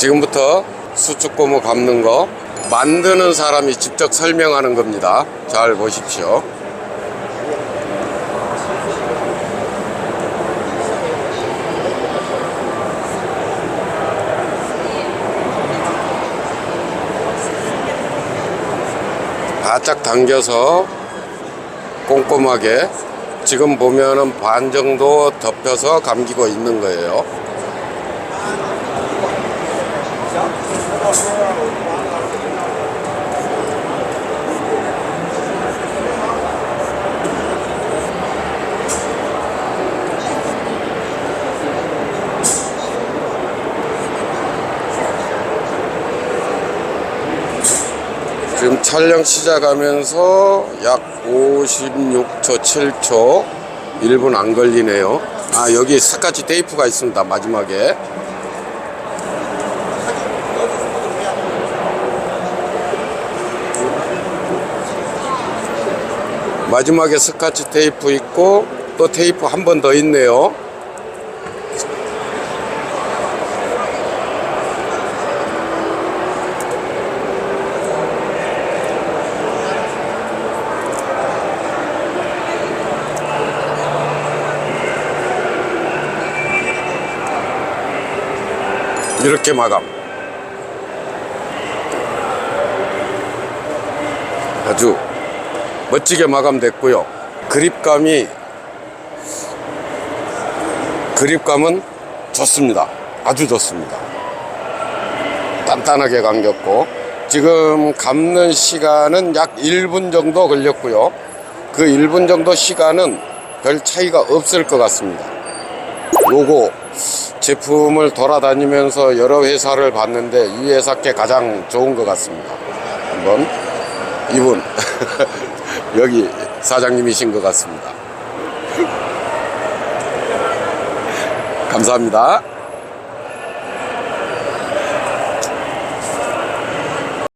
지금부터 수축고무 감는 거 만드는 사람이 직접 설명하는 겁니다. 잘 보십시오. 바짝 당겨서 꼼꼼하게 지금 보면은 반 정도 덮여서 감기고 있는 거예요. 지금 촬영 시작하면서 약 56초, 7초 1분 안 걸리네요. 아, 여기 스카치 테이프가 있습니다. 마지막에. 마지막에 스카치 테이프 있고 또 테이프 한 번 더 있네요. 이렇게 마감. 아주 멋지게 마감됐고요. 그립감이 그립감은 좋습니다. 아주 좋습니다. 단단하게 감겼고 지금 감는 시간은 약 1분 정도 걸렸고요. 그 1분 정도 시간은 별 차이가 없을 것 같습니다. 요거 제품을 돌아다니면서 여러 회사를 봤는데 이 회사께 가장 좋은 것 같습니다. 한번 이분 여기 사장님이신 것 같습니다. 감사합니다.